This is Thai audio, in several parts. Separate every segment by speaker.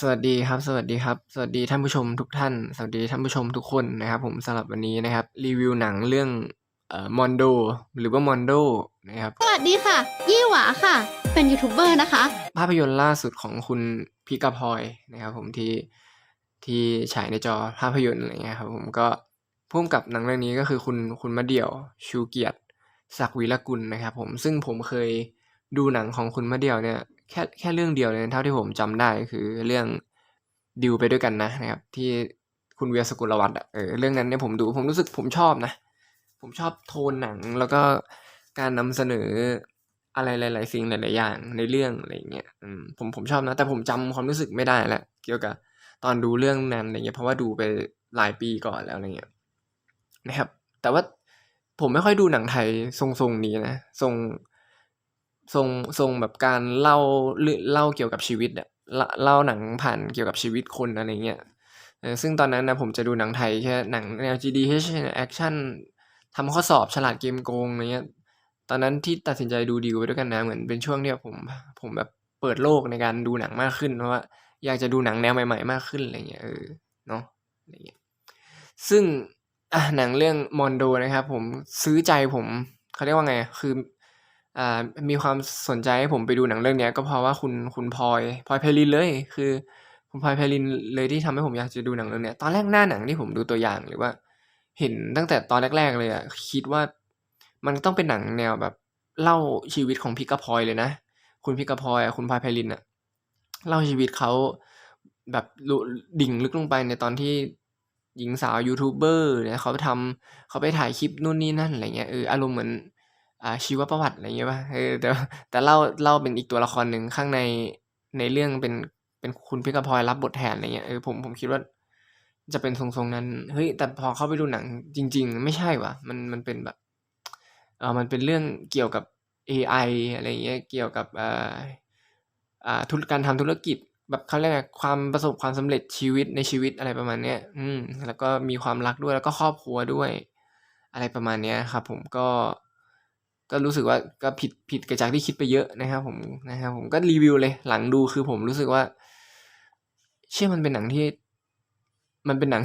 Speaker 1: สวัสดีครับ สวัสดีครับ สวัสดีท่านผู้ชมทุกท่าน สวัสดีท่านผู้ชมทุกคนนะครับ ผมสำหรับวันนี้นะครับ รีวิวหนังเรื่องเอ่อมอนโดหรือว่ามอนโดนะครับ
Speaker 2: สวัสดีค่ะ ยี่หวาค่ะ เป็นยูทูบเบอร์นะคะ
Speaker 1: ภาพยนตร์ล่าสุดของคุณพิกาพลอยนะครับ ผมที่ที่ฉายในจอภาพยนตร์อะไรเงี้ยครับผมก็พุ่มกับหนังเรื่องนี้ก็คือคุณคุณมะเดี่ยวชูเกียรติศักดิ์วีรกุลนะครับ ผมซึ่งผมเคยดูหนังของคุณมะเดี่ยวเนี่ย แค่แค่เรื่องเดียวเลยเท่าที่ผมจำได้คือเรื่องดิวไปด้วยกันนะนะครับ ที่คุณเวียสกุลวัฒน์เออเรื่องนั้นเนี่ยผมดูผมรู้สึกผมชอบนะ ผมชอบโทนหนังแล้วก็การนำเสนออะไรหลาย ๆ สิ่งหลาย ๆ อย่างในเรื่องอะไรเงี้ยอืมผมผมชอบนะ แต่ผมจำความรู้สึกไม่ได้แล้วเกี่ยวกับตอนดูเรื่องนั้นอะไรเงี้ยเพราะว่าดูไปหลายปีก่อนแล้วอะไรเงี้ยนะครับ แต่ว่าผมไม่ค่อยดูหนังไทยทรงๆนี้นะทรง ทรงทรงแบบการเล่าเล่าเกี่ยวกับชีวิตอะเล่าเล่าหนังผ่านเกี่ยวกับชีวิตคนอะไรเงี้ยซึ่งตอนนั้นนะผมจะดูหนังไทยแค่หนังแนว GDH แอคชั่นทำข้อสอบฉลาดเกมโกงอะไรเงี้ยตอนนั้นที่ตัดสินใจดูดีลไปด้วยกันนะเหมือนเป็นช่วงที่ผมผมแบบเปิดโลกในการดูหนังมากขึ้นเพราะว่าอยากจะดูหนังแนวใหม่ๆมากขึ้นอะไรเงี้ยเออเนาะอะไรเงี้ยซึ่งอะหนังเรื่องมอนโดนะครับผมซื้อใจผมเขาเรียกว่าไงคือ มีความสนใจให้ผมไปดูหนังเรื่องนี้ก็เพราะว่าคุณคุณพลอยพลอยไพลินเลย คือ คุณพลอยไพลินเลยที่ทำให้ผมอยากจะดูหนังเรื่องนี้ตอนแรกหน้าหนังที่ผมดูตัวอย่างหรือว่า เห็นตั้งแต่ตอนแรก ๆ เลยอะคิดว่ามันต้องเป็นหนังแนวแบบเล่าชีวิตของพิกาพลอยเลยนะ คุณพิกาพลอยอะคุณพลอยไพลินอะเล่าชีวิตเขาแบบดิ่งลึกลงไปในตอนที่หญิงสาวยูทูบเบอร์เนี่ยเขาไปทำเขาไปถ่ายคลิปนู่นนี่นั่นอะไรเงี้ยเอออารมณ์เหมือน อ่าชีวประวัติอะไรเงี้ยป่ะเออแต่แต่เล่าเล่าเป็นอีกตัวละครหนึ่งข้างในในเรื่องเป็นเป็นคุณพิกาพลอยรับบทแทนอะไรเงี้ยเออผมผมคิดว่าจะเป็นทรงๆนั้นเฮ้ยแต่พอเข้าไปดูหนังจริง ๆ ไม่ใช่ว่ะมันมันเป็นแบบเออมันเป็นเรื่องเกี่ยวกับ AI อะไรเงี้ยเกี่ยวกับอ่าอ่าธุรการทำธุรกิจแบบเขาเรียกไงความประสบความสำเร็จชีวิตในชีวิตอะไรประมาณเนี้ย อืม แล้วก็มีความรักด้วยแล้วก็ครอบครัวด้วย อะไรประมาณเนี้ยครับผมก็ ก็รู้สึกว่าก็ผิดผิดกับจากที่คิดไปเยอะนะครับ ผมนะครับผมก็รีวิวเลย หลังดูคือผมรู้สึกว่า เชื่อมันเป็นหนังที่ มันเป็นหนัง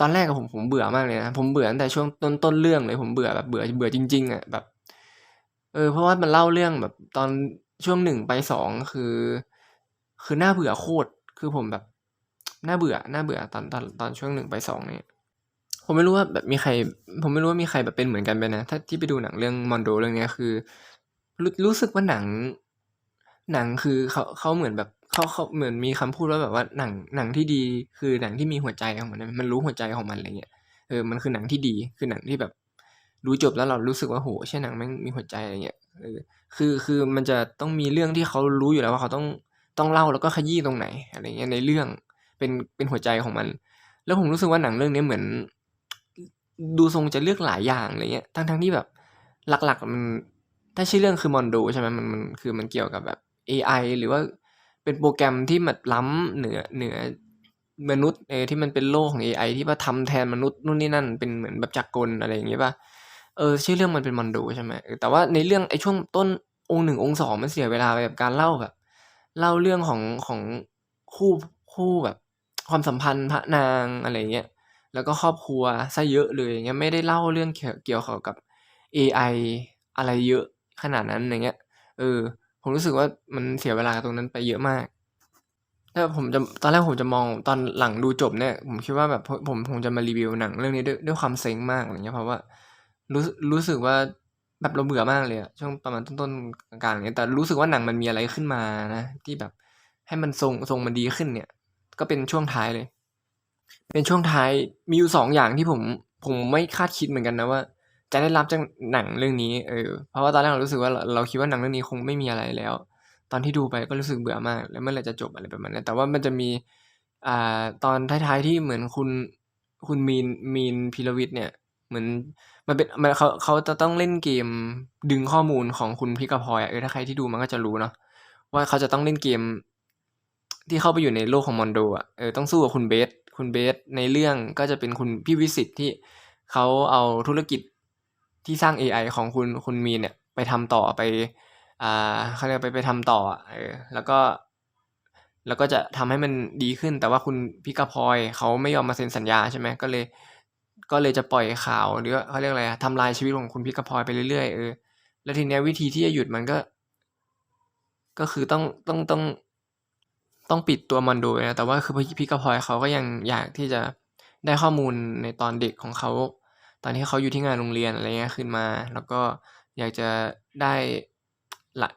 Speaker 1: ตอนแรกอะผมผมเบื่อมากเลยนะผมเบื่อตั้งแต่ช่วงต้นต้นเรื่องเลย ผมเบื่อแบบเบื่อเบื่อจริงๆอะแบบ เออ เพราะว่ามันเล่าเรื่องแบบ ตอนช่วงหนึ่งไปสองคือ คือน่าเบื่อโคตรคือผมแบบน่าเบื่อน่าเบื่อตอนตอนตอนช่วงหนึ่งไปสองเนี่ย ผมไม่รู้ว่าแบบมีใคร ผมไม่รู้ว่ามีใครแบบเป็นเหมือนกันไปนะ ถ้าที่ไปดูหนังเรื่องมอนโดเรื่องเนี้ยคือรู้รู้สึกว่าหนัง หนังคือเขาเขาเหมือนแบบเขาเขาเหมือนมีคำพูดว่าแบบว่าหนังหนังที่ดีคือหนังที่มีหัวใจของมันมันรู้หัวใจของมันอะไรเงี้ยเออมันคือหนังที่ดีคือหนังที่แบบดูจบแล้วเรารู้สึกว่าโหใช่หนังแม่งมีหัวใจอะไรเงี้ยเออคือคือมันจะต้องมีเรื่องที่เขารู้อยู่แล้วว่าเขาต้องต้องเล่าแล้วก็ขยี้ตรงไหนอะไรเงี้ยในเรื่องเป็นเป็นหัวใจของมัน แล้วผมรู้สึกว่าหนังเรื่องนี้เหมือน ดูทรงจะเลือกหลายอย่างอะไรเงี้ยทั้งทั้งที่แบบหลักๆมันถ้าชื่อเรื่องคือมอนโดใช่ไหมมันมันคือมันเกี่ยวกับแบบ AI หรือว่าเป็นโปรแกรมที่มันล้ำเหนือเหนือมนุษย์เออที่มันเป็นโลกของ AI ที่ว่าทำแทนมนุษย์นู่นนี่นั่นเป็นเหมือนแบบจักรกลอะไรอย่างเงี้ยป่ะเออชื่อเรื่องมันเป็นมอนโดใช่ไหมแต่ว่าในเรื่องไอ้ช่วงต้นองค์หนึ่งองค์สองมันเสียเวลาไปแบบการเล่าแบบ เล่าเรื่องของของคู่คู่แบบความสัมพันธ์พระนางอะไรเงี้ย แล้วก็ครอบครัวซะเยอะเลยอย่างเงี้ยไม่ได้เล่าเรื่องเกี่ยวเกี่ยวกับ AI อะไรเยอะขนาดนั้นอย่างเงี้ยเออผมรู้สึกว่ามันเสียเวลาตรงนั้นไปเยอะมากถ้าผมจะตอนแรกผมจะมองตอนหลังดูจบเนี่ยผมคิดว่าแบบผมผมจะมารีวิวหนังเรื่องนี้ด้วยด้วยความเซ็งมากอะไรเงี้ยเพราะว่ารู้รู้สึกว่าแบบเราเบื่อมากเลยอะช่วงประมาณต้นๆกลางๆเงี้ยแต่รู้สึกว่าหนังมันมีอะไรขึ้นมานะ ที่แบบให้มันทรงทรงมันดีขึ้นเนี่ย ก็เป็นช่วงท้ายเลย เป็นช่วงท้ายมีอยู่สองอย่างที่ผมผมไม่คาดคิดเหมือนกันนะว่า จะได้รับจากหนังเรื่องนี้เออเพราะว่าตอนแรกเรารู้สึกว่าเราเราคิดว่าหนังเรื่องนี้คงไม่มีอะไรแล้ว ตอนที่ดูไปก็รู้สึกเบื่อมาก แล้วเมื่อไหรจะจบอะไรประมาณนั้นแต่ว่ามันจะมีอ่าตอนท้ายๆที่เหมือนคุณคุณมีนมีนพิรวิทย์เนี่ย เหมือนมันเป็นมันเขาเขาจะต้องเล่นเกมดึงข้อมูลของคุณพิกาพลอยอะเออถ้าใครที่ดูมันก็จะรู้เนาะว่าเขาจะต้องเล่นเกม ที่เข้าไปอยู่ในโลกของมอนโดอะเออต้องสู้กับคุณเบส คุณเบสในเรื่องก็จะเป็นคุณพี่วิสิตที่เขาเอาธุรกิจที่สร้าง AI ของคุณคุณมีเนี่ยไปทำต่อไปอ่าเขาเรียกไปไปทำต่อเออแล้วก็ แล้วก็จะทำให้มันดีขึ้น แต่ว่าคุณพิกาพลอยเขาไม่ยอมมาเซ็นสัญญาใช่ไหมก็เลย ก็เลยจะปล่อยข่าวหรือเขาเรียกอะไรทำลายชีวิตของคุณพิกาพลอยไปเรื่อยๆเออแล้วทีเนี้ยวิธีที่จะหยุดมันก็ ก็คือต้องต้องต้อง ต้องปิดตัวมอนโดนะแต่ว่าคือพิกาพลอยเขาก็ยังอยากที่จะได้ข้อมูลในตอนเด็กของเขา ตอนที่เขาอยู่ที่งานโรงเรียนอะไรเงี้ยขึ้นมา แล้วก็อยากจะได้ละ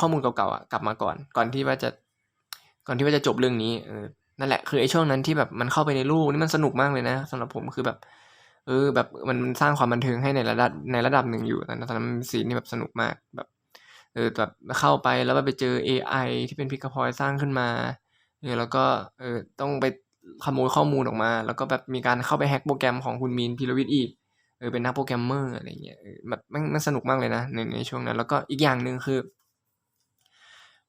Speaker 1: ข้อมูลเก่าๆกลับมาก่อน ก่อนที่ว่าจะก่อนที่ว่าจะจบเรื่องนี้นั่นแหละคือไอ้ช่วงนั้นที่แบบมันเข้าไปในรูปนี่มันสนุกมากเลยนะสำหรับผมคือแบบเออแบบมันสร้างความบันเทิงให้ในระดับในระดับหนึ่งอยู่ตอนนั้นตอนนั้นมันซีนี่แบบสนุกมากแบบ เออแบบเข้าไปแล้วไปเจอ AI ที่เป็นพิกาพอยสร้างขึ้นมาเออแล้วก็เออต้องไปขโมยข้อมูลออกมา แล้วก็แบบมีการเข้าไปแฮ็กโปรแกรมของคุณมีนพิรวิทย์อีกเออเป็นนักโปรแกรมเมอร์อะไรเงี้ยแบบมันมันสนุกมากเลยนะในในช่วงนั้น แล้วก็อีกอย่างหนึ่งคือ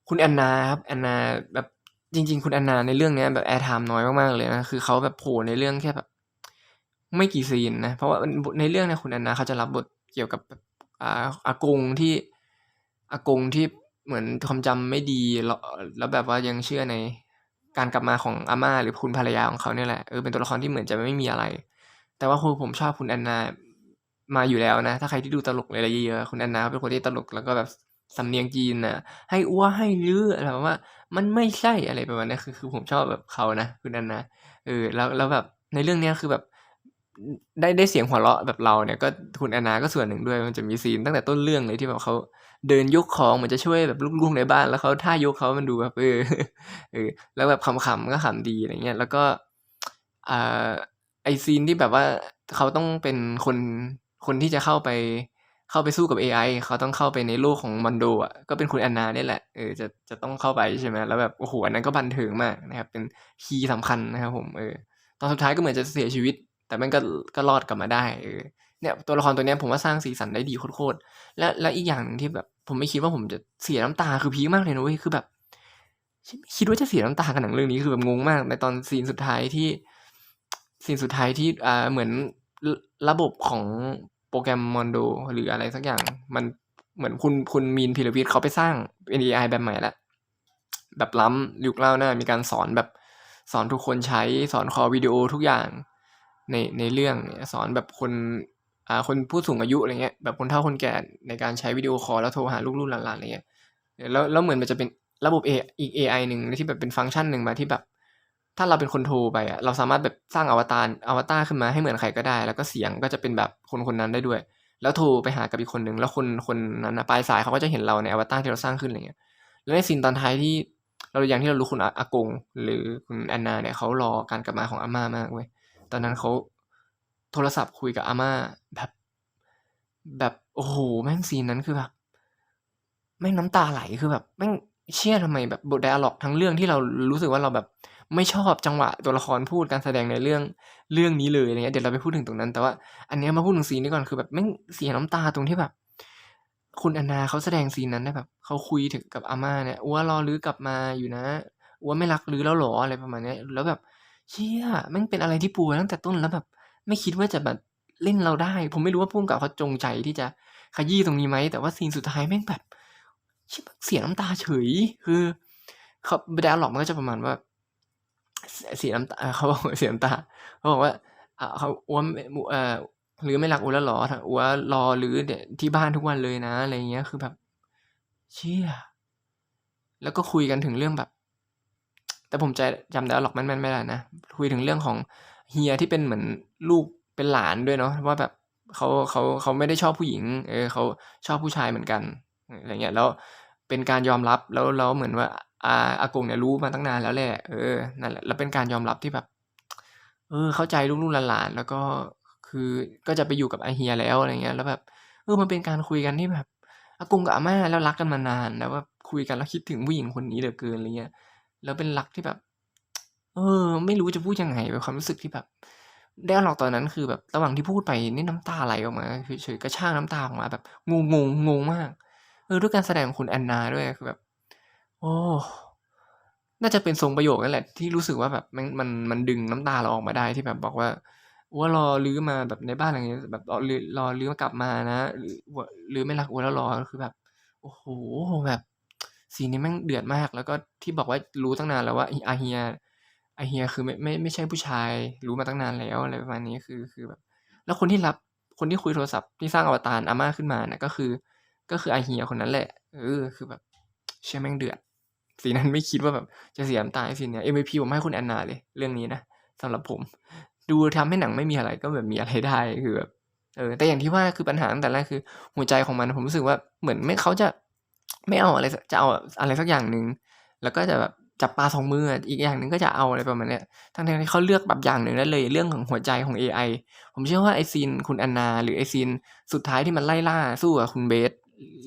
Speaker 1: คุณแอนนาครับแอนนาแบบจริง ๆ คุณแอนนาในเรื่องเนี้ยแบบแอร์ไทม์น้อยมากๆเลยนะคือเขาแบบโผล่ในเรื่องแค่แบบไม่กี่ซีนนะเพราะว่าในเรื่องเนี่ยคุณแอนนาเขาจะรับบทเกี่ยวกับแบบอ่าอากงที่ อากงที่เหมือนความจำไม่ดีแล้วแล้วแบบว่ายังเชื่อในการกลับมาของอาม่าหรือคุณภรรยาของเขาเนี่ยแหละเออเป็นตัวละครที่เหมือนจะไม่มีอะไร แต่ว่าคือผมชอบคุณแอนนามาอยู่แล้วนะ ถ้าใครที่ดูตลกอะไรเยอะๆคุณแอนนาเป็นคนที่ตลกแล้วก็แบบสำเนียงจีนน่ะให้อ้วให้ลืออะไรแบบว่า มันไม่ใช่อะไรประมาณนี้คือคือผมชอบแบบเขานะคุณแอนนาเออแล้วแล้วแบบในเรื่องเนี้ยคือแบบ ได้ได้เสียงหัวเราะแบบเราเนี่ยก็คุณแอนนาก็ส่วนหนึ่งด้วยมันจะมีซีนตั้งแต่ต้นเรื่องเลยที่แบบเขาเดินยกของเหมือนจะช่วยแบบลูกๆในบ้าน แล้วเขาท่ายกเขามันดูแบบเออเออแล้วแบบขำๆก็ขำดีอะไรเงี้ยแล้วก็อ่าไอซีนที่แบบว่าเขาต้องเป็นคนคนที่จะเข้าไปเข้าไปสู้กับ AI เขาต้องเข้าไปในโลกของมอนโดอะก็เป็นคุณแอนนาเนี่ยแหละเออจะจะต้องเข้าไปใช่ไหมแล้วแบบโอ้โหอันนั้นก็บันเทิงมากนะครับ เป็นคีย์สำคัญนะครับผมเออตอนสุดท้ายก็เหมือนจะเสียชีวิต แต่มันก็ก็รอดกลับมาได้เออเนี่ยตัวละครตัวนี้ผมว่าสร้างสีสันได้ดีโคตรๆและและอีกอย่างหนึ่งที่แบบผมไม่คิดว่าผมจะเสียน้ำตาคือพีคมากเลยนะเว้ยคือแบบคิดว่าจะเสียน้ำตากับหนังเรื่องนี้คือแบบงงมาก ในตอนซีนสุดท้ายที่ซีนสุดท้ายที่อ่าเหมือนระบบของโปรแกรมมอนโดหรืออะไรสักอย่าง มันเหมือนคุณคุณมีนพิรวิทย์เขาไปสร้างเป็น AI แบบใหม่ล้วแบบล้ำยุคเล่าหน้ามีการสอนแบบสอนทุกคนใช้สอนคอวิดีโอทุกอย่าง ในในเรื่องเนี่ยสอนแบบคนอ่าคนผู้สูงอายุอะไรเงี้ยแบบคนเฒ่าคนแก่ในการใช้วิดีโอคอลแล้วโทรหาลูกๆหลานๆอะไรเงี้ยแล้วแล้วเหมือนมันจะเป็นระบบ A อีก AI หนึ่งที่แบบเป็นฟังก์ชันหนึ่งมาที่แบบ ถ้าเราเป็นคนโทรไปอะเราสามารถแบบสร้างอวตารอวตารขึ้นมาให้เหมือนใครก็ได้ แล้วก็เสียงก็จะเป็นแบบคนคนนั้นได้ด้วย แล้วโทรไปหากับอีกคนหนึ่งแล้วคนคนนั้นนะปลายสายเขาก็จะเห็นเราในอวตารที่เราสร้างขึ้นอะไรเงี้ยแล้วในซีนตอนท้ายที่เราอย่างที่เรารู้คุณอากง หรือคุณแอนนาเนี่ยเขารอการกลับมาของอาม่ามากเว้ย ตอนนั้นเขาโทรศัพท์คุยกับอาม่าแบบแบบโอ้โหแม่งซีนนั้นคือแบบแม่งน้ำตาไหลคือแบบแม่งเชื่อทำไมแบบบทไดอะล็อกทั้งเรื่องที่เรารู้สึกว่าเราแบบไม่ชอบจังหวะตัวละครพูดการแสดงในเรื่องเรื่องนี้เลยอะไรเงี้ยเดี๋ยวเราไปพูดถึงตรงนั้น แต่ว่าอันนี้มาพูดถึงซีนนี้ก่อนคือแบบแม่งเสียน้ำตาตรงที่แบบ คุณอนนาเขาแสดงซีนนั้นได้แบบเขาคุยถึงกับอาม่าเนี่ยอ้วรอลื้อกลับมาอยู่นะอ้วไม่รักลื้อแล้วหรออะไรประมาณนี้แล้วแบบ เชี่ยแม่งเป็นอะไรที่ปูตั้งแต่ต้นแล้วแบบ ไม่คิดว่าจะแบบเล่นเราได้ ผมไม่รู้ว่าพุ่มกับเขาจงใจที่จะขยี้ตรงนี้ไหม แต่ว่าซีนสุดท้ายแม่งแบบเสียน้ำตาเฉย คือเขาไดอะล็อกมันก็จะประมาณว่า เสียน้ำตาเขาบอกเสียน้ำตาเขาบอกว่าเขาอ้วนเอ่อหรือไม่รักอ้วนแล้วหรออ้วนรอหรือเดี๋ยที่บ้านทุกวันเลยนะอะไรเงี้ยคือแบบ เชี่ยแล้วก็คุยกันถึงเรื่องแบบ แต่ผมจะจำได้หรอกแม่นๆไม่ได้นะคุยถึงเรื่องของเฮียที่เป็นเหมือนลูกเป็นหลานด้วยเนาะว่าแบบเขาเขาเขาไม่ได้ชอบผู้หญิงเออเขาชอบผู้ชายเหมือนกันอะไรเงี้ยแล้วเป็นการยอมรับแล้วแล้วเหมือนว่าอาอากงเนี่ยรู้มาตั้งนานแล้วแหละเออนั่นแหละแล้วเป็นการยอมรับที่แบบ เออ เข้าใจลูกๆหลานๆแล้วก็คือก็จะไปอยู่กับไอเฮียแล้วอะไรเงี้ย แล้วแบบเออมันเป็นการคุยกันที่แบบอากงกับอาม่าแล้วรักกันมานานแล้วว่าคุยกันแล้วคิดถึงผู้หญิงคนนี้เหลือเกินอะไรเงี้ย แล้วเป็นรักที่แบบ เออ ไม่รู้จะพูดยังไงเป็นความรู้สึกที่แบบได้หรอกตอนนั้นคือแบบระหว่างที่พูดไปนี่น้ำตาไหลออกมาคือเฉยกระชากน้ำตาออกมาแบบงงงงงมากเออด้วยการแสดงของคุณแอนนาด้วยคือแบบ โอ้น่าจะเป็นทรงประโยคนั่นแหละ ที่รู้สึกว่าแบบมันมันมันดึงน้ำตาเราออกมาได้ที่แบบบอกว่าว่ารอลื้อมาแบบในบ้านอะไรเงี้ยแบบรอลื้อรอลื้อกลับมานะหรือหรือไม่รักอ้วแล้วรอคือแบบ โอ้โหแบบ ซีนนี้แม่งเดือดมาก แล้วก็ที่บอกว่ารู้ตั้งนานแล้วว่าอาเฮียอาเฮียคือไม่ไม่ไม่ใช่ผู้ชายรู้มาตั้งนานแล้วอะไรประมาณนี้คือคือแบบ แล้วคนที่รับคนที่คุยโทรศัพท์ที่สร้างอวตารอาม่าขึ้นมาน่ะก็คือ ก็คืออาเฮียคนนั้นแหละเออคือแบบเชี่ยแม่งเดือดซีนั้นไม่คิดว่าแบบจะเสียน้ำตาในซีเนี้ย MVP ผมให้คุณแอนนาเลย เรื่องนี้นะสำหรับผม ดูทำให้หนังไม่มีอะไรก็แบบมีอะไรได้คือแบบเออแต่อย่างที่ว่าคือปัญหาตั้งแต่แรกคือหัวใจของมันผมรู้สึกว่าเหมือนไม่เขาจะ ไม่เอาอะไรจะเอาอะไรสักอย่างหนึ่งแล้วก็จะแบบจับปลาสองมืออีกอย่างหนึ่งก็จะเอาอะไรประมาณเนี้ยทั้งที่เขาเลือกแบบอย่างหนึ่งได้เลยเรื่องของหัวใจของ AI ผมเชื่อว่าไอซีนคุณแอนนา หรือไอซีนสุดท้ายที่มันไล่ล่าสู้กับคุณเบส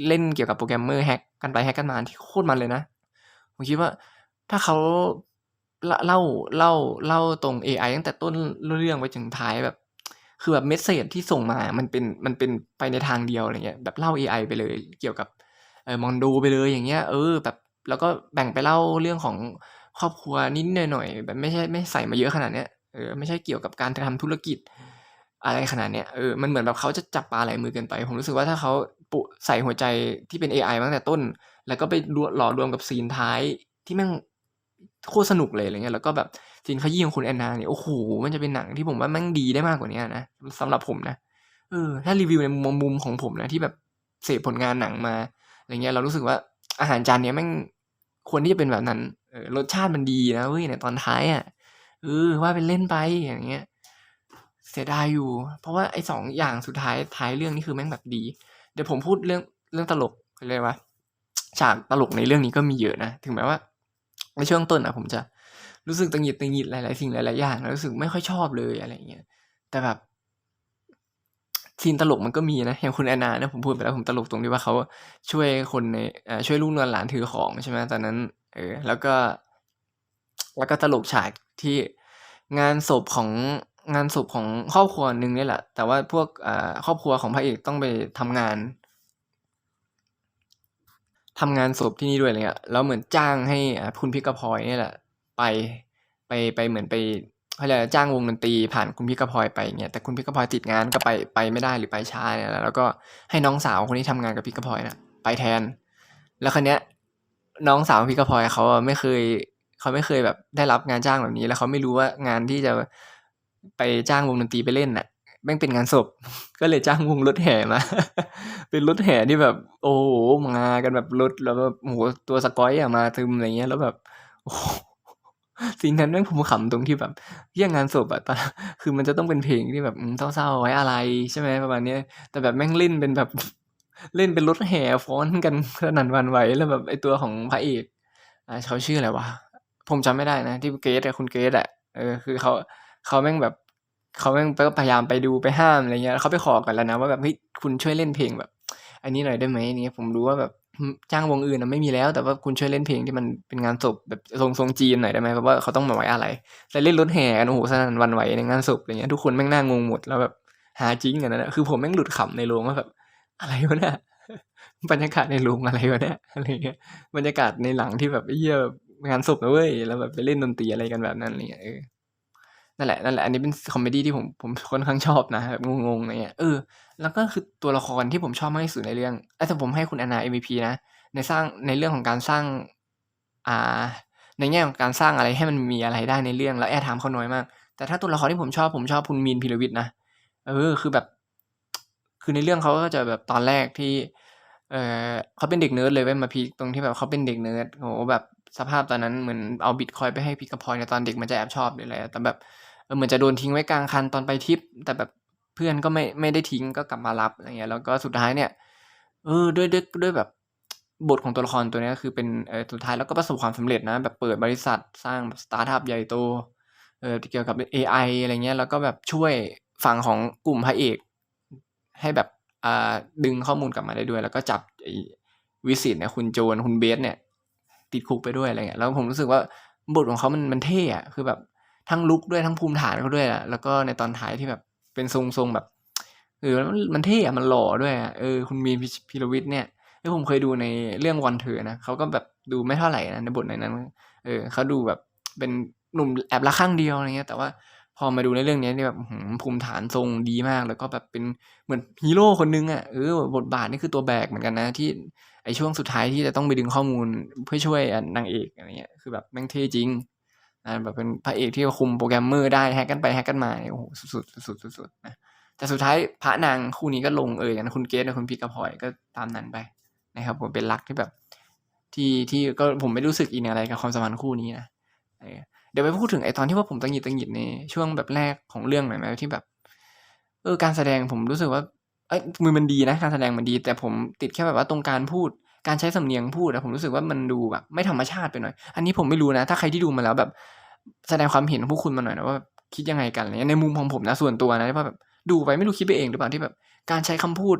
Speaker 1: เล่นเกี่ยวกับโปรแกรมเมอร์แฮกกันไปแฮกกันมาที่โคตรมันเลยนะ ผมคิดว่าถ้าเขาเล่าเล่าเล่าตรง AI ตั้งแต่ต้นเรื่องไปถึงท้ายแบบ คือแบบเมสเซจที่ส่งมา มันเป็นมันเป็นไปในทางเดียวอะไรเงี้ยแบบเล่า AI ไปเลยเกี่ยวกับ มอนโดไปเลยอย่างเงี้ย เออ แบบแล้วก็แบ่งไปเล่าเรื่องของครอบครัวนิดหน่อยแบบไม่ใช่ไม่ใส่มาเยอะขนาดเนี้ยเออไม่ใช่เกี่ยวกับการทำธุรกิจอะไรขนาดเนี้ยเออมันเหมือนแบบเขาจะจับปลาหลายมือเกินไป ผมรู้สึกว่าถ้าเขาปุใส่หัวใจที่เป็น AI ตั้งแต่ต้น แล้วก็ไปหล่อรวมกับซีนท้ายที่แม่งโคตรสนุกเลยอะไรเงี้ยแล้วก็แบบซีนขยี้ของคุณแอนนาเนี่ยโอ้โหมันจะเป็นหนังที่ผมว่าแม่งดีได้มากกว่านี้นะสำหรับผมนะเออถ้ารีวิวในมุมมุมของผมนะที่แบบเสพผลงานหนังมา อะไรเงี้ยเรารู้สึกว่าอาหารจานเนี้ยแม่งควรที่จะเป็นแบบนั้นเออรสชาติมันดีนะเว้ยในตอนท้ายอะเออว่าเป็นเล่นไปอย่างเงี้ย เสียดายอยู่ เพราะว่าไอ้สองอย่างสุดท้ายท้ายเรื่องนี่คือแม่งแบบดี เดี๋ยวผมพูดเรื่องเรื่องตลกเลยว่าฉากตลกในเรื่องนี้ก็มีเยอะนะถึงแม้ว่าในช่วงต้นอะผมจะรู้สึกตังหิดตังหิดหลายๆสิ่งหลายๆอย่างแล้วรู้สึกไม่ค่อยชอบเลยอะไรเงี้ยแต่แบบ ซีนตลกมันก็มีนะอย่างคุณแอนนาเนี่ยผมพูดไปแล้วผมตลกตรงที่ว่าเขาช่วยคนในช่วยลูกนวลหลานถือของใช่ไหมตอนนั้น เออ แล้วก็ แล้วก็ตลกฉากที่งานศพของงานศพของครอบครัวหนึ่งนี่แหละ แต่ว่าพวกครอบครัวของพระเอกต้องไปทำงานทำงานศพที่นี่ด้วยอะไรเงี้ยแล้วเหมือนจ้างให้คุณพิกพลอยนี่แหละ ไปไปไปเหมือนไป เขาเรียจ้างวงดนตรีผ่านคุณพิกระพลอยไปเงี้ยแต่คุณพิกระพลอยติดงานก็ไปไปไม่ได้หรือไปช้าเนี่ยแล้วก็ให้น้องสาวคนที่ทำงานกับพิกระพลอยน่ะไปแทน แล้วคนเนี้ยน้องสาวพิกระพลอยเขาไม่เคยเขาไม่เคยแบบได้รับงานจ้างแบบนี้ แล้วเขาไม่รู้ว่างานที่จะไปจ้างวงดนตรีไปเล่นน่ะแม่งเป็นงานศพ ก็เลยจ้างวงรถแห่มา เป็นรถแห่ที่แบบ โอ้โหมากันแบบรถแล้วแบบโอ้โหตัวสกอยอะมาทึมอะไรเงี้ยแล้วแบบโอ้ ซีนนั้นแม่งผมขำตรงที่แบบเรื่งงานศพอะตอนคือมันจะต้องเป็นเพลงที่แบบอืมเศร้าๆไว้อะไรใช่ไหมประมาณนี้แต่แบบแม่งเล่นเป็นแบบเล่นเป็นรถแห่ฟ้อนกันสนั่นวันไหวแล้วแบบไอตัวของพระเอกอ่าเขาชื่ออะไรวะผมจำไม่ได้นะ ที่เกรซอะคุณเกรซอะเออคือเขาเขาแม่งแบบเขาแม่งก็พยายามไปดูไปห้ามอะไรเงี้ยเขาไปขอกันแล้วนะว่าแบบเฮ้ยคุณช่วยเล่นเพลงแบบ อันนี้หน่อยได้ไหมเนี่ยผมรู้ว่าแบบ จ้างวงอื่นนะไม่มีแล้ว แต่ว่าคุณช่วยเล่นเพลงที่มันเป็นงานศพแบบทรงทรงจีนหน่อยได้ไหมเพราะว่าเขาต้องมาไว้อะไรแต่เล่นรถแห่กันโอ้โหสนั่นวันไหวในงานศพอะไรเงี้ยทุกคนแม่งน่างงหมดแล้วแบบหาจริงกันนะคือผมแม่งหลุดขำในโรงว่าแบบอะไรวะเนี่ยบรรยากาศในโรงอะไรวะเนี่ยอะไรเงี้ยบรรยากาศในหลังที่แบบไอ้เหี้ยงานศพนะเว้ยแล้วแบบไปเล่นดนตรีอะไรกันแบบนั้นอะไรเงี้ยเออ นั่นแหละนั่นแหละ อันนี้เป็นคอมเมดี้ที่ผมผมค่อนข้างชอบนะแบบงงๆอะไรเงี้ยเออแล้วก็คือตัวละครที่ผมชอบมากที่สุดในเรื่องเอ้ยแต่ผมให้คุณแอนนา MVP นะในสร้างในเรื่องของการสร้าง อ่า ในแง่ของการสร้างอะไรให้มันมีอะไรได้ในเรื่องแล้วแอร์ไทม์เขาน้อยมาก แต่ถ้าตัวละครที่ผมชอบผมชอบคุณมีนพิรวิทย์นะเออ คือแบบ คือในเรื่องเขาก็จะแบบตอนแรกที่ เออเขาเป็นเด็กเนิร์ดเลยเว้ยมาพีตรงที่แบบเขาเป็นเด็กเนิร์ดโหแบบสภาพตอนนั้นเหมือนเอาบิตคอยไปให้พิกพอยในตอนเด็กมันจะแอบชอบหรืออะไรแต่แบบ เหมือนจะโดนทิ้งไว้กลางคันตอนไปทริป แต่แบบเพื่อนก็ไม่ไม่ได้ทิ้งก็กลับมารับอะไรเงี้ยแล้วก็สุดท้ายเนี่ยเออด้วยด้วยด้วยแบบบทของตัวละครตัวเนี้ยคือเป็นเออสุดท้ายแล้วก็ประสบความสำเร็จนะ แบบเปิดบริษัทสร้างแบบสตาร์ทอัพใหญ่โตเออเกี่ยวกับ AI อะไรเงี้ยแล้วก็แบบช่วยฝั่งของกลุ่มพระเอก ให้แบบอ่าดึงข้อมูลกลับมาได้ด้วย แล้วก็จับไอวิสิตเนี่ยคุณโจนคุณเบสเนี่ย ติดคุกไปด้วยอะไรเงี้ยแล้วผมรู้สึกว่าบทของเขามันมันเท่อะคือแบบ ทั้งลุกด้วยทั้งภูมิฐานเขาด้วยอะแล้วก็ในตอนท้ายที่แบบเป็นทรงทรงแบบเออมันมันเท่อะมันหล่อด้วยอะเออคุณมีนพิรวิทย์เนี่ยที่ผมเคยดูในเรื่องวันเธอนะเขาก็แบบดูไม่เท่าไหร่นะในบทในนั้น เออเขาดูแบบเป็นหนุ่มแอบละข้างเดียวอะไรเงี้ย แต่ว่าพอมาดูในเรื่องนี้นี่แบบภูมิฐานทรงดีมาก แล้วก็แบบเป็นเหมือนฮีโร่คนนึงอะเออบทบาทนี่คือตัวแบกเหมือนกันนะที่ไอช่วงสุดท้ายที่จะต้องไปดึงข้อมูลเพื่อช่วยนางเอกอะไรเงี้ยคือแบบแม่งเท่จริง นะแบบเป็นพระเอกที่คุมโปรแกรมเมอร์ได้แฮกกันไปแฮกกันมาโอ้โหสุดๆสุดๆสุดๆนะแต่สุดท้ายพระนางคู่นี้ก็ลงเอยกันคุณเกสกับคุณพีกกับพลอยก็ตามนั้นไปนะครับผมเป็นรักที่แบบ ที่ที่ก็ผมไม่รู้สึกอินอะไรกับความสัมพันธ์คู่นี้นะเดี๋ยวไปพูดถึงไอตอนที่ว่าผมตังหงิดตังหงิดในช่วงแบบแรกของเรื่องหน่อยไหมที่แบบ เออการแสดงผมรู้สึกว่าเอ้ยมือมันดีนะการแสดงมันดี แต่ผมติดแค่แบบว่าตรงการพูด การใช้สำเนียงพูดอะผมรู้สึกว่ามันดูแบบไม่ธรรมชาติไปหน่อย อันนี้ผมไม่รู้นะ ถ้าใครที่ดูมาแล้วแบบ แสดงความเห็นของพวกคุณมาหน่อยนะว่าคิดยังไงกันอะไรเงี้ยในมุมของผมนะส่วนตัวนะว่าแบบดูไปไม่รู้คิดไปเองหรือเปล่าที่แบบ การใช้คำพูด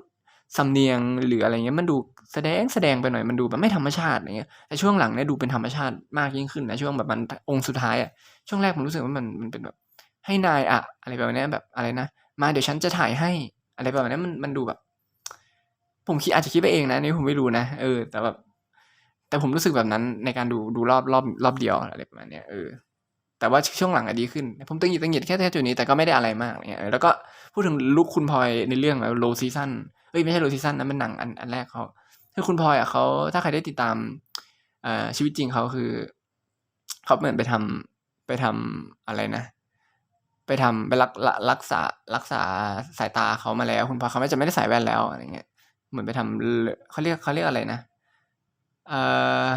Speaker 1: สำเนียงหรืออะไรเงี้ยมันดูแสดงแสดงไปหน่อยมันดูแบบไม่ธรรมชาติอะไรเงี้ยแต่ช่วงหลังเนี่ยดูเป็นธรรมชาติมากยิ่งขึ้นนะช่วงแบบมันองค์สุดท้ายอะช่วงแรกผมรู้สึกว่ามันมันเป็นแบบ ให้นายอะอะไรแบบนี้แบบอะไรนะมาเดี๋ยวฉันจะถ่ายให้อะไรแบบนี้มันมันดูแบบ ผมคิดอาจจะคิดไปเองนะนี่ผมไม่รู้นะเออ แต่แบบแต่ผมรู้สึกแบบนั้นในการดูดูรอบรอบรอบเดียวอะไรประมาณนี้เออแต่ว่าช่วงหลังอะดีขึ้น ผมตึงหงิดตึงหงิดแค่แค่จุดนี้แต่ก็ไม่ได้อะไรมากเงี้ยแล้วก็พูดถึงลุคคุณพลอยในเรื่องแบบโลซีซันเอ้ยไม่ใช่โลซีซันนะเป็นหนังอันอันแรกเขาคือคุณพลอยอะเขาถ้าใครได้ติดตามเอ่อชีวิตจริงเขาคือเขาเหมือนไปทำไปทำอะไรนะ ไปทำไปรักรักรักษารักษาสายตาเขามาแล้ว คุณพลอยเขาไม่จะไม่ได้ใส่แว่นแล้วอะไรเงี้ย เหมือนไปทำเขาเรียกเขาเรียกอะไรนะเอ่อ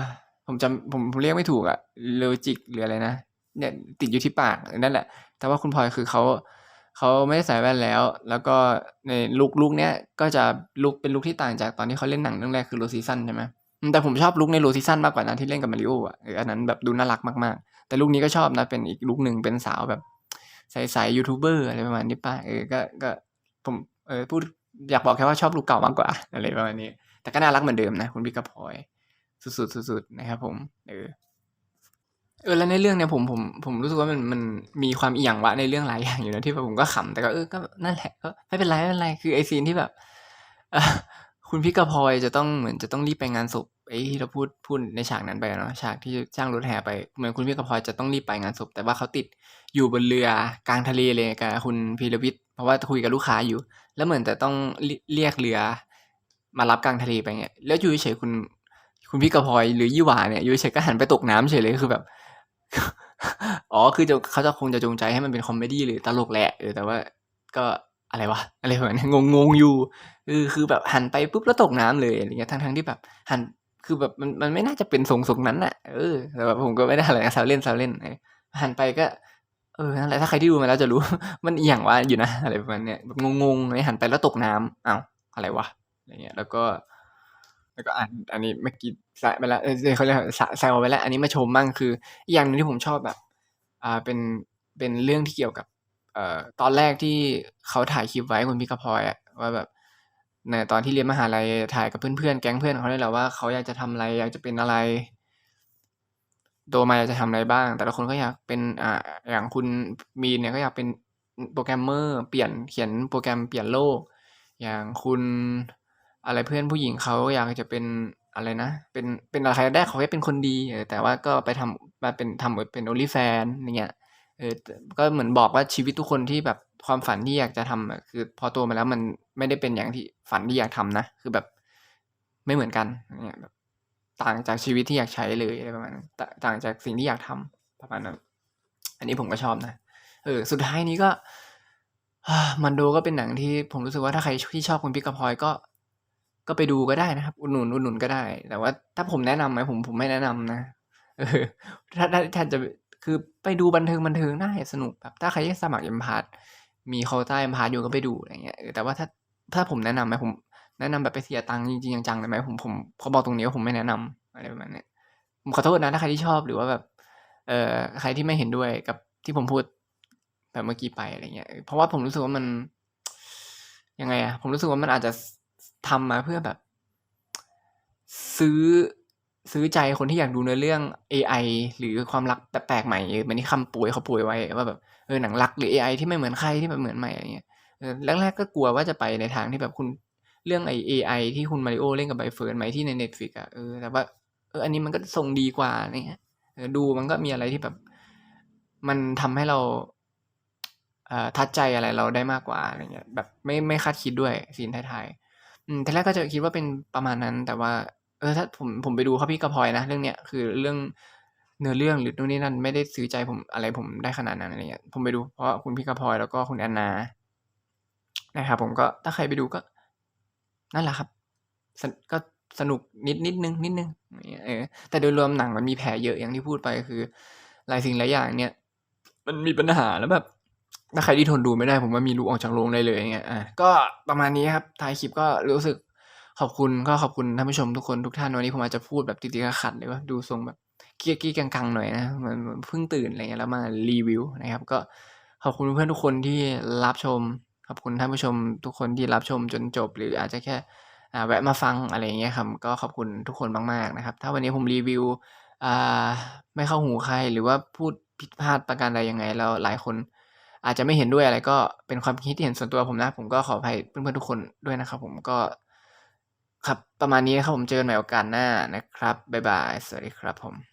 Speaker 1: ผมจำผมผมเรียกไม่ถูกอะโลจิกหรืออะไรนะเนี่ยติดอยู่ที่ปากนั่นแหละ แต่ว่าคุณพลอยคือเขาเขาไม่ได้ใส่แว่นแล้ว แล้วก็ในลุคลุคเนี้ยก็จะลุคเป็นลุคที่ต่างจากตอนที่เขาเล่นหนังเรื่องแรกคือโรซีซันใช่ไหมแต่ผมชอบลุคในโรซีซันมากกว่านะที่เล่นกับมาริโออะอันนั้นแบบดูน่ารักมากๆ แต่ลุคนี้ก็ชอบนะเป็นอีกลุคหนึ่งเป็นสาวแบบใสๆยูทูบเบอร์อะไรประมาณนี้ป่ะเออก็ก็ผมเออพูด อยากบอกแค่ว่าชอบลุคเก่ามากกว่าอะไรประมาณนี้ แต่ก็น่ารักเหมือนเดิมนะคุณบิ๊กกับพลอยสุดๆสุดๆนะครับผมเออเออแล้วในเรื่องเนี่ยผมผมผมรู้สึกว่ามันมันมีความอีหยังวะในเรื่องหลายอย่างอยู่นะที่แบบผมก็ขำแต่ก็เออก็นั่นแหละก็ไม่เป็นไรไม่เป็นไรคือไอซีนที่แบบคุณพี่กับพอยจะต้องเหมือนจะต้องรีบไปงานศพไอ้ที่เราพูดพูดในฉากนั้นไปเนาะฉากที่จ้างรถแห่ไปเหมือนคุณพี่กับพอยจะต้องรีบไปงานศพแต่ว่าเขาติดอยู่บนเรือกลางทะเลเลยกับคุณพีรวิทย์ เพราะว่าคุยกับลูกค้าอยู่ แล้วเหมือนแต่ต้องเรียกเรือ มารับกลางทะเลไปเงี้ยแล้วอยู่เฉยๆคุณ คุณพี่กับพอยหรือยี่หวาเนี่ยอยู่เฉยๆก็หันไปตกน้ำเฉยเลยคือแบบ อ๋อคือจะเขาจะคงจะจงใจให้มันเป็นคอมเมดี้หรือตลกแหละเออแต่ว่าก็อะไรวะอะไรแบบนั้นงงงๆอยู่เออคือแบบหันไปปุ๊บแล้วตกน้ำเลยอะไรเงี้ยทั้งทั้งที่แบบ หันคือแบบมันมันไม่น่าจะเป็นทรงทรงนั้นน่ะเออแต่แบบผมก็ไม่ได้อะไรนะแซวเล่นแซวเล่นหันไปก็ เออนั่นแหละถ้าใครที่ดูมาแล้วจะรู้ มันอย่างว่าอยู่นะอะไรประมาณเนี้ยแบบงงๆเลยหันไปแล้วตกน้ำอ้าวอะไรวะอะไรเงี้ย แล้วก็ แล้วก็อ่านอันนี้เมื่อกี้แซะไปแล้วเขาเรียกแซะแซวไปแล้ว อันนี้มาชมบ้างคืออีกอย่างหนึงที่ผมชอบแบบ อ่าเป็นเป็นเรื่องที่เกี่ยวกับ เอ่อตอนแรกที่เขาถ่ายคลิปไว้คุณพี่กระพลอยอะว่าแบบในตอนที่เรียนมหาลัยถ่ายกับเพื่อนๆแก๊งเพื่อนเขาเลยแหละว่าเขาอยากจะทำอะไรอยากจะเป็นอะไร โตมาอยากจะทำอะไรบ้าง แต่ละคนก็อยากเป็นอ่าอย่างคุณมีนเนี่ยก็อยากเป็นโปรแกรมเมอร์เปลี่ยนเขียนโปรแกรมเปลี่ยนโลก อย่างคุณอะไรเพื่อนผู้หญิงเขาอยากจะเป็นอะไรนะ เป็นเป็นอะไรได้เขาแค่เป็นคนดีแต่ว่าก็ไปทำมาเป็นทำเป็น OnlyFans อย่างเงี้ยเออก็เหมือนบอกว่าชีวิตทุกคนที่แบบความฝันที่อยากจะทำอะคือ พอโตมาแล้วมันไม่ได้เป็นอย่างที่ฝันที่อยากทำนะ คือแบบไม่เหมือนกันเงี้ยแบบ ต่างจากชีวิตที่อยากใช้เลยอะไรประมาณนั้นต่าต่างจากสิ่งที่อยากทำประมาณนั้นอันนี้ผมก็ชอบนะเออสุดท้ายนี้ก็มันโดก็เป็นหนังที่ผมรู้สึกว่าถ้าใครที่ชอบคุณพิกกพอยก็ ก็ไปดูก็ได้นะครับ อุดหนุนอุดหนุนก็ได้ แต่ว่าถ้าผมแนะนำไหมผมผมไม่แนะนำนะเออถ้าถ้าจะคือไปดูบันเทิงบันเทิงได้สนุกแบบถ้าใครที่สมัครเอ็มพาร์ตมีเคาน์เตอร์เอ็มพาร์ตอยู่ก็ไปดูอะไรเงี้ยแต่ว่าถ้าถ้าผมแนะนำไหมผม แนะนำแบบไปเสียตังค์จริงๆจังๆเลยไหมผมผมเขาบอกตรงนี้ว่าผมไม่แนะนำอะไรประมาณนี้ผมขอโทษนะถ้าใครที่ชอบหรือว่าแบบ เอ่อใครที่ไม่เห็นด้วยกับที่ผมพูดแบบเมื่อกี้ไปอะไรเงี้ย เพราะว่าผมรู้สึกว่ามันยังไงอะผมรู้สึกว่ามันอาจจะทำมาเพื่อแบบ ซื้อซื้อใจคนที่อยากดูเนื้อเรื่อง AI หรือความรักแปลกใหม่เออมันนี่คำป่วยเขาป่วยไว้ว่าแบบเออหนังรักหรือ AI ที่ไม่เหมือนใครที่แบบเหมือนใหม่อะไรเงี้ยแรกๆก็กลัวว่าจะไปในทางที่แบบคุณ เรื่องไอ AI ที่คุณมาริโอเล่นกับใบเฟิร์นไหมที่ใน Netflix อะเออแต่ว่าเอออันนี้มันก็ทรงดีกว่าเงี้ยดูมันก็มีอะไรที่แบบ มันทำให้เราทัดใจอะไรเราได้มากกว่าอะไรเงี้ยแบบไม่ไม่คาดคิดด้วยซีนท้ายๆอืมทีแรกก็จะคิดว่าเป็นประมาณนั้น แต่ว่า เออถ้าผมผมไปดูเขาพี่กระพลอยนะเรื่องเนี้ยคือเรื่องเนื้อเรื่องหรือนู่นนี่นั่นไม่ได้ซื้อใจผมอะไรผมได้ขนาดนั้นอะไรเงี้ยผมไปดูเพราะคุณพี่กระพลอยแล้วก็คุณแอนนานะครับผมก็ถ้าใครไปดูก็ นั่นแหละครับสนก็สนุกนิดนิดนึงนิดนึงอย่างเงี้ยเออแต่โดยรวมหนังมันมีแผลเยอะอย่างที่พูดไปคือหลายสิ่งหลายอย่างเนี่ย มันมีปัญหาแล้วแบบถ้าใครที่ทนดูไม่ได้ ผมว่ามีลูกออกจากโรงได้เลยอย่างเงี้ยอะก็ประมาณนี้ครับท้ายคลิปก็รู้สึกขอบคุณก็ขอบคุณท่านผู้ชมทุกคนทุกท่านวันนี้ผมอาจจะพูดแบบติดๆขัดๆเลยว่าดูทรงแบบเกี้ยกี้กังๆหน่อยนะเหมือนเหมือนเพิ่งตื่นอะไรเงี้ยแล้วมารีวิวนะครับ ก็ขอบคุณเพื่อนๆทุกคนที่รับชม ขอบคุณท่านผู้ชมทุกคนที่รับชมจนจบ หรืออาจจะแค่แวะมาฟังอะไรอย่างเงี้ยครับก็ขอบคุณทุกคนมากๆนะครับ ถ้าวันนี้ผมรีวิวไม่เข้าหูใครหรือว่าพูดผิดพลาดประการใดยังไงแล้วหลายคนอาจจะไม่เห็นด้วยอะไรก็เป็นความคิดเห็นส่วนตัวผมนะ ผมก็ขออภัยเพื่อนๆทุกคนด้วยนะครับ ผมก็ครับประมาณนี้นะครับผมเจอกันใหม่โอกาสหน้านะครับบ๊ายบาย สวัสดีครับผม